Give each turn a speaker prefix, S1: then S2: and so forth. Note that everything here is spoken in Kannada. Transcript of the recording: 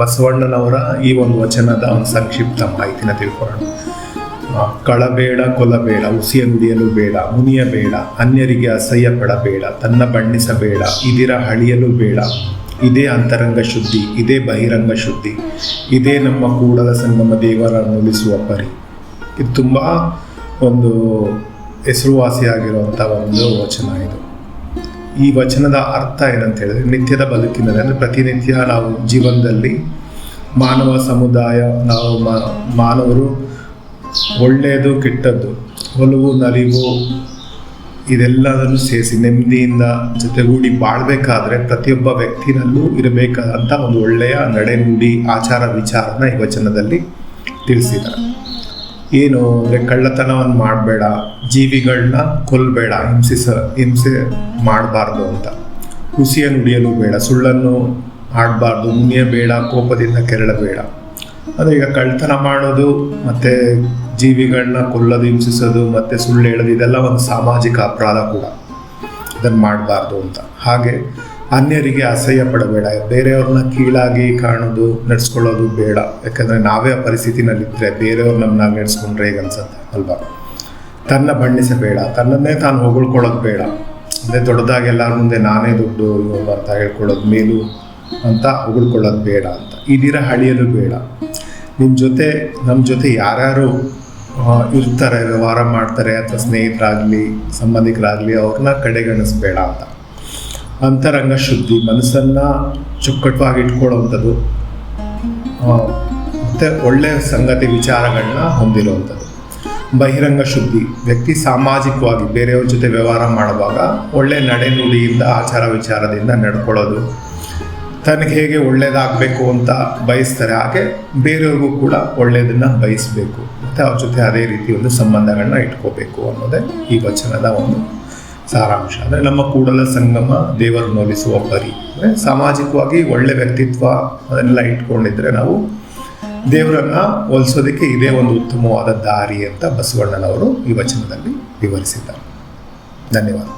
S1: ಬಸವಣ್ಣನವರ ಈ ಒಂದು ವಚನದ ಒಂದು ಸಂಕ್ಷಿಪ್ತ ಮಾಹಿತಿನ ತಿಳ್ಕೊಳ್ಳೋಣ. ಕಳಬೇಡ ಕೊಲಬೇಡ, ಉಸಿಯ ನುಡಿಯಲು ಬೇಡ, ಮುನಿಯಬೇಡ, ಅನ್ಯರಿಗೆ ಅಸಹ್ಯ ಪಡಬೇಡ ತನ್ನ ಬಣ್ಣಿಸಬೇಡ, ಇದಿರ ಹಳಿಯಲು ಬೇಡ. ಇದೇ ಅಂತರಂಗ ಶುದ್ಧಿ, ಇದೇ ಬಹಿರಂಗ ಶುದ್ಧಿ, ಇದೇ ನಮ್ಮ ಕೂಡಲ ಸಂಗಮ ದೇವರ ನುಡಿಸುವ ಪರಿ. ಇದು ತುಂಬ ಒಂದು ಹೆಸರುವಾಸಿಯಾಗಿರುವಂಥ ಒಂದು ವಚನ ಇದು. ಈ ವಚನದ ಅರ್ಥ ಏನಂತ ಹೇಳಿದ್ರೆ ನಿತ್ಯದ ಬದುಕಿನಲ್ಲಿ, ಅಂದರೆ ಪ್ರತಿನಿತ್ಯ ನಾವು ಜೀವನದಲ್ಲಿ ಮಾನವ ಸಮುದಾಯ, ನಾವು ಮಾನವರು ಒಳ್ಳೆಯದು, ಕೆಟ್ಟದ್ದು, ಒಲವು, ನಲಿವು ಇದೆಲ್ಲದನ್ನು ಸೇರಿಸಿ ನೆಮ್ಮದಿಯಿಂದ ಜೊತೆಗೂಡಿ ಬಾಳ್ಬೇಕಾದ್ರೆ ಪ್ರತಿಯೊಬ್ಬ ವ್ಯಕ್ತಿನಲ್ಲೂ ಇರಬೇಕಾದಂಥ ಒಂದು ಒಳ್ಳೆಯ ನಡೆನುಡಿ ಆಚಾರ ವಿಚಾರನ ಈ ವಚನದಲ್ಲಿ ತಿಳಿಸಿದ್ದಾರೆ. ಏನು ಅಂದರೆ ಕಳ್ಳತನವನ್ನು ಮಾಡಬೇಡ, ಜೀವಿಗಳನ್ನ ಕೊಲ್ಲಬೇಡ ಹಿಂಸಿಸ ಹಿಂಸೆ ಮಾಡಬಾರ್ದು ಅಂತ. ಹುಸಿಯನ್ನು ನುಡಿಯಲು ಬೇಡ, ಸುಳ್ಳನ್ನು ಆಡಬಾರ್ದು, ಮುನಿಯಬೇಡ, ಕೋಪದಿಂದ ಕೆರಳಬೇಡ. ಅಂದರೆ ಈಗ ಕಳ್ಳತನ ಮಾಡೋದು ಮತ್ತು ಜೀವಿಗಳನ್ನ ಕೊಲ್ಲೋದು, ಹಿಂಸಿಸೋದು, ಮತ್ತು ಸುಳ್ಳು ಹೇಳೋದು, ಇದೆಲ್ಲ ಒಂದು ಸಾಮಾಜಿಕ ಅಪರಾಧ ಕೂಡ. ಅದನ್ನು ಮಾಡಬಾರ್ದು ಅಂತ. ಹಾಗೆ ಅನ್ಯರಿಗೆ ಅಸಹ್ಯ ಪಡಬೇಡ. ಬೇರೆಯವ್ರನ್ನ ಕೀಳಾಗಿ ಕಾಣೋದು, ನಡೆಸ್ಕೊಳ್ಳೋದು ಬೇಡ. ಯಾಕಂದರೆ ನಾವೇ ಆ ಪರಿಸ್ಥಿತಿನಲ್ಲಿದ್ದರೆ ಬೇರೆಯವ್ರು ನಮ್ಮನ್ನ ನಡೆಸ್ಕೊಂಡ್ರೆ ಹೇಗೆ ಅನ್ಸುತ್ತೆ, ಅಲ್ವಾ? ತನ್ನ ಬಣ್ಣಿಸಬೇಡ. ತನ್ನನ್ನೇ ತಾನು ಹೊಗಳ್ಕೊಳ್ಳೋದು ಬೇಡ. ಅಂದರೆ ದೊಡ್ಡದಾಗಿ ಎಲ್ಲರ ಮುಂದೆ ನಾನೇ ದುಡ್ಡು ಅಂತ ಹೇಳ್ಕೊಳ್ಳೋದು ಮೇಲು ಅಂತ ಹೊಗಳ್ಕೊಳ್ಳೋದು ಬೇಡ ಅಂತ. ಇದಿರ ಹಳಿಯಲು ಬೇಡ. ನಿಮ್ಮ ಜೊತೆ ನಮ್ಮ ಜೊತೆ ಯಾರ್ಯಾರು ಇರ್ತಾರೆ, ವ್ಯವಹಾರ ಮಾಡ್ತಾರೆ, ಅಥವಾ ಸ್ನೇಹಿತರಾಗಲಿ, ಸಂಬಂಧಿಕರಾಗಲಿ, ಅವ್ರನ್ನ ಕಡೆಗಣಿಸ್ಬೇಡ ಅಂತ. ಅಂತರಂಗ ಶುದ್ಧಿ, ಮನಸ್ಸನ್ನು ಚುಕ್ಕಟ್ಟವಾಗಿ ಇಟ್ಕೊಳ್ಳುವಂಥದ್ದು ಮತ್ತು ಒಳ್ಳೆಯ ಸಂಗತಿ ವಿಚಾರಗಳನ್ನ ಹೊಂದಿರುವಂಥದ್ದು. ಬಹಿರಂಗ ಶುದ್ಧಿ, ವ್ಯಕ್ತಿ ಸಾಮಾಜಿಕವಾಗಿ ಬೇರೆಯವ್ರ ಜೊತೆ ವ್ಯವಹಾರ ಮಾಡುವಾಗ ಒಳ್ಳೆ ನಡೆನುಡಿಯಿಂದ ಆಚಾರ ವಿಚಾರದಿಂದ ನಡ್ಕೊಳ್ಳೋದು. ತನಗೆ ಹೇಗೆ ಒಳ್ಳೇದಾಗಬೇಕು ಅಂತ ಬಯಸ್ತಾರೆ ಹಾಗೆ ಬೇರೆಯವ್ರಿಗೂ ಕೂಡ ಒಳ್ಳೆಯದನ್ನ ಬಯಸಬೇಕು. ಮತ್ತು ಅವ್ರ ಜೊತೆ ಅದೇ ರೀತಿ ಒಂದು ಸಂಬಂಧಗಳನ್ನ ಇಟ್ಕೋಬೇಕು ಅನ್ನೋದೇ ಈ ವಚನದ ಒಂದು ಸಾರಾಂಶ. ಅಂದರೆ ನಮ್ಮ ಕೂಡಲ ಸಂಗಮ ದೇವರು ನೋಲಿಸುವ ಪರಿ. ಅಂದರೆ ಸಾಮಾಜಿಕವಾಗಿ ಒಳ್ಳೆ ವ್ಯಕ್ತಿತ್ವ ಅದನ್ನೆಲ್ಲ ಇಟ್ಕೊಂಡಿದ್ರೆ ನಾವು ದೇವರನ್ನ ಹೋಲಿಸೋದಕ್ಕೆ ಇದೇ ಒಂದು ಉತ್ತಮವಾದ ದಾರಿ ಅಂತ ಬಸವಣ್ಣನವರು ಈ ವಚನದಲ್ಲಿ ವಿವರಿಸಿದ್ದಾರೆ. ಧನ್ಯವಾದ.